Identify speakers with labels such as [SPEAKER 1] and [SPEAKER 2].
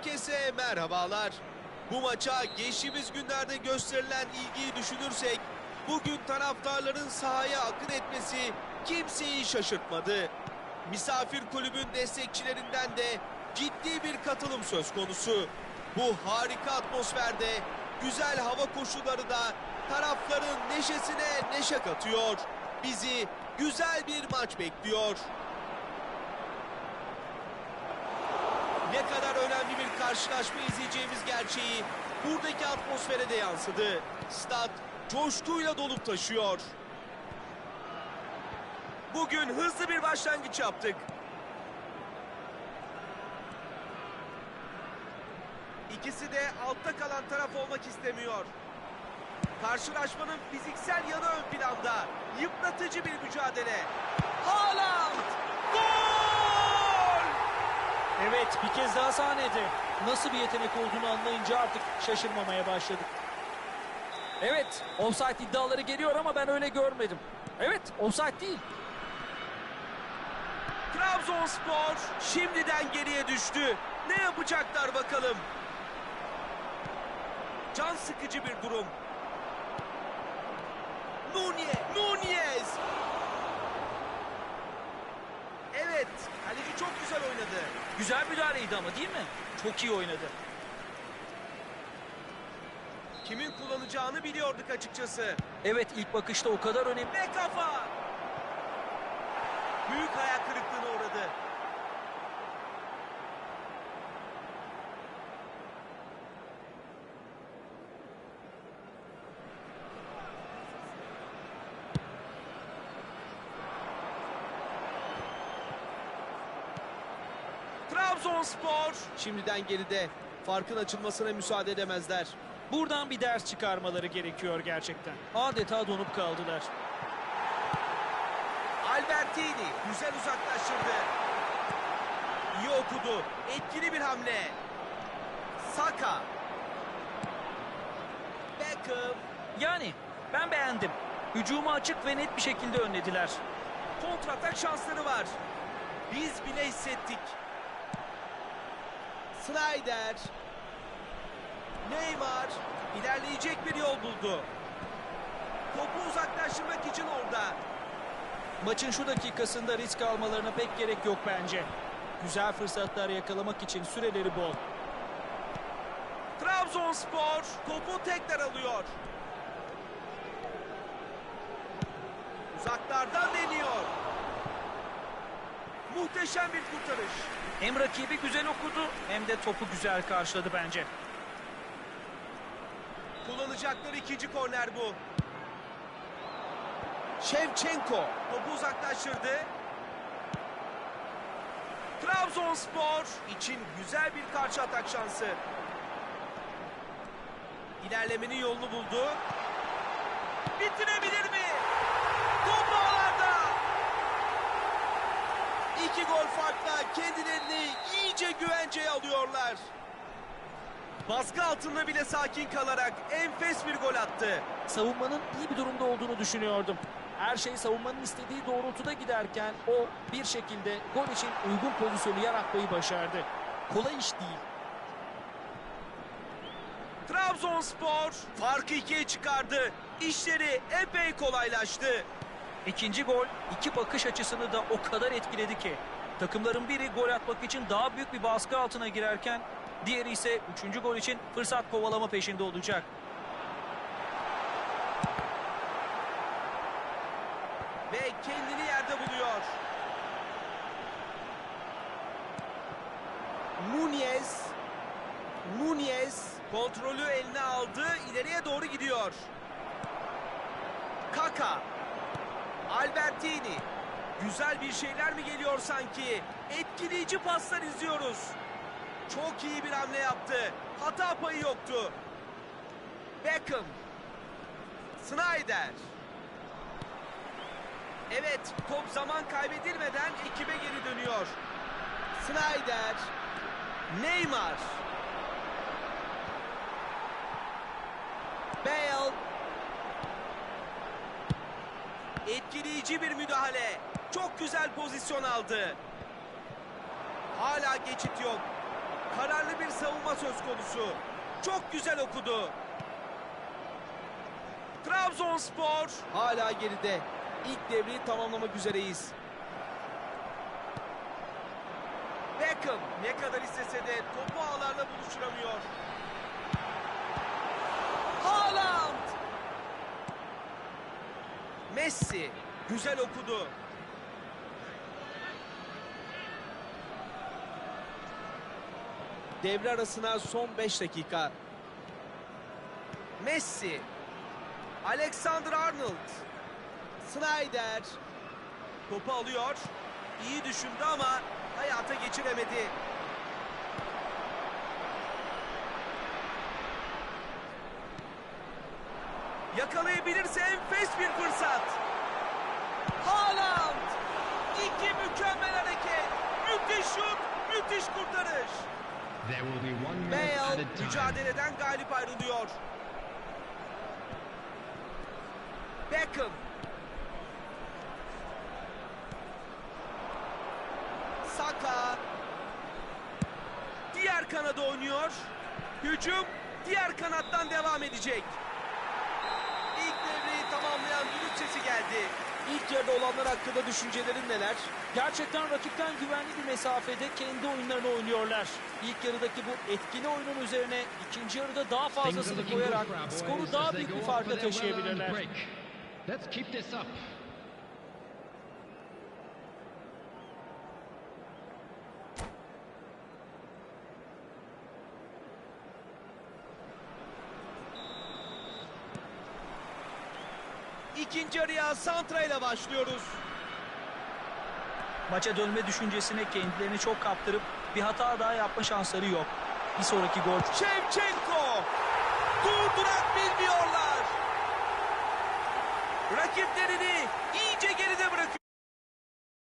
[SPEAKER 1] Herkese merhabalar. Bu maça geçtiğimiz günlerde gösterilen ilgiyi düşünürsek bugün taraftarların sahaya akın etmesi kimseyi şaşırtmadı. Misafir kulübün destekçilerinden de ciddi bir katılım söz konusu. Bu harika atmosferde güzel hava koşulları da tarafların neşesine neşe katıyor. Bizi güzel bir maç bekliyor. Ne kadar önemli bir karşılaşma izleyeceğimiz gerçeği buradaki atmosfere de yansıdı. Stat coşkuyla dolup taşıyor. Bugün hızlı bir başlangıç yaptık. İkisi de altta kalan taraf olmak istemiyor. Karşılaşmanın fiziksel yanı ön planda. Yıpratıcı bir mücadele. Haaland! Gol!
[SPEAKER 2] Evet bir kez daha sahnede. Nasıl bir yetenek olduğunu anlayınca artık şaşırmamaya başladık. Evet offside iddiaları geliyor ama ben öyle görmedim. Evet offside değil.
[SPEAKER 1] Trabzonspor şimdiden geriye düştü. Ne yapacaklar bakalım. Can sıkıcı bir durum. Nunez, Nunez. Evet, kaleci çok güzel oynadı.
[SPEAKER 2] Güzel müdahaleydi ama değil mi? Çok iyi oynadı.
[SPEAKER 1] Kimin kullanacağını biliyorduk açıkçası.
[SPEAKER 2] Evet ilk bakışta o kadar önemli.
[SPEAKER 1] Ve kafa. Büyük hayal kırıklığına uğradı. Trabzonspor şimdiden geride. Farkın açılmasına müsaade edemezler.
[SPEAKER 2] Buradan bir ders çıkarmaları gerekiyor gerçekten. Adeta donup kaldılar.
[SPEAKER 1] Albertini güzel uzaklaştırdı. İyi okudu. Etkili bir hamle. Saka. Beckham.
[SPEAKER 2] Yani ben beğendim. Hücumu açık ve net bir şekilde önlediler.
[SPEAKER 1] Kontratak şansları var. Biz bile hissettik. Snyder. Neymar ilerleyecek bir yol buldu. Topu uzaklaştırmak için orada.
[SPEAKER 2] Maçın şu dakikasında risk almalarına pek gerek yok bence. Güzel fırsatlar yakalamak için süreleri bol.
[SPEAKER 1] Trabzonspor topu tekrar alıyor. Uzaklardan deniyor. Muhteşem bir kurtarış.
[SPEAKER 2] Hem rakibi güzel okudu hem de topu güzel karşıladı bence.
[SPEAKER 1] Kullanacakları ikinci korner bu. Şevçenko topu uzaklaştırdı. Trabzonspor için güzel bir karşı atak şansı. İlerlemenin yolunu buldu. Bitirebilir mi? Top ağlarda. İki gol farkla kendilerini iyice güvenceye alıyorlar. Baskı altında bile sakin kalarak enfes bir gol attı.
[SPEAKER 2] Savunmanın iyi bir durumda olduğunu düşünüyordum. Her şey savunmanın istediği doğrultuda giderken o bir şekilde gol için uygun pozisyonu yaratmayı başardı. Kolay iş değil.
[SPEAKER 1] Trabzonspor farkı ikiye çıkardı. İşleri epey kolaylaştı.
[SPEAKER 2] İkinci gol iki bakış açısını da o kadar etkiledi ki. Takımların biri gol atmak için daha büyük bir baskı altına girerken diğeri ise üçüncü gol için fırsat kovalama peşinde olacak.
[SPEAKER 1] Ve kendini yerde buluyor. Nunez. Nunez kontrolü eline aldı. ileriye doğru gidiyor. Kaka. Albertini. Güzel bir şeyler mi geliyor sanki? Etkileyici paslar izliyoruz. Çok iyi bir hamle yaptı. Hata payı yoktu. Beckham. Snyder. Evet, top zaman kaybedilmeden ekibe geri dönüyor. Snyder, Neymar, Bale. Etkileyici bir müdahale. Çok güzel pozisyon aldı. Hala geçit yok. Kararlı bir savunma söz konusu. Çok güzel okudu. Trabzonspor hala geride. İlk devreyi tamamlamak üzereyiz. Beckham ne kadar istese de topu ağlarla buluşturamıyor. Haaland! Messi güzel okudu. Devre arasına son 5 dakika. Messi. Alexander Arnold. Snyder. Topu alıyor. İyi düşündü ama hayata geçiremedi. Yakalayabilirse enfes bir fırsat. Haaland. İki mükemmel hareket. Müthiş şut, müthiş kurtarış. Bale mücadeleden galip ayrılıyor. Beckham. Saka. Diğer kanada oynuyor. Hücum diğer kanattan devam edecek. İlk devreyi tamamlayan düdük sesi geldi. İlk yarıda olanlar hakkında düşüncelerin neler?
[SPEAKER 2] Gerçekten rakipten güvenli bir mesafede kendi oyunlarını oynuyorlar. İlk yarıdaki bu etkili oyunun üzerine ikinci yarıda daha fazlasını koyarak skoru daha büyük bir farka taşıyabilirler.
[SPEAKER 3] Let's keep this up.
[SPEAKER 1] İkinci yarıya Santra ile başlıyoruz.
[SPEAKER 2] Maça dönme düşüncesine kendilerini çok kaptırıp bir hata daha yapma şansları yok. Bir sonraki gol
[SPEAKER 1] Şevçenko. Durdurak bilmiyorlar. Rakiplerini iyice geride bırakıyor.